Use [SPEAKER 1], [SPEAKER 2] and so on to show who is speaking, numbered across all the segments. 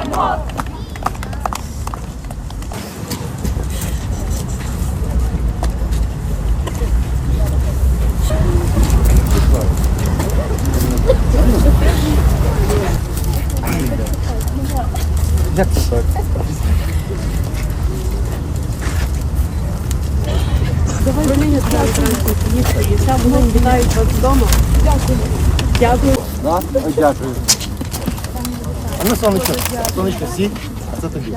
[SPEAKER 1] знімати? Червоний, Давай транспорту, ніхто є. Там
[SPEAKER 2] вони вітають вас вдома. Дякую. Дякую.
[SPEAKER 1] Дякую. А ну, сонечко, сонечко, сідь, це тобі.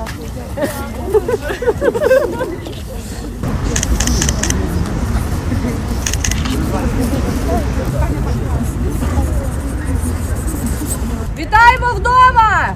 [SPEAKER 1] Вітаємо вдома!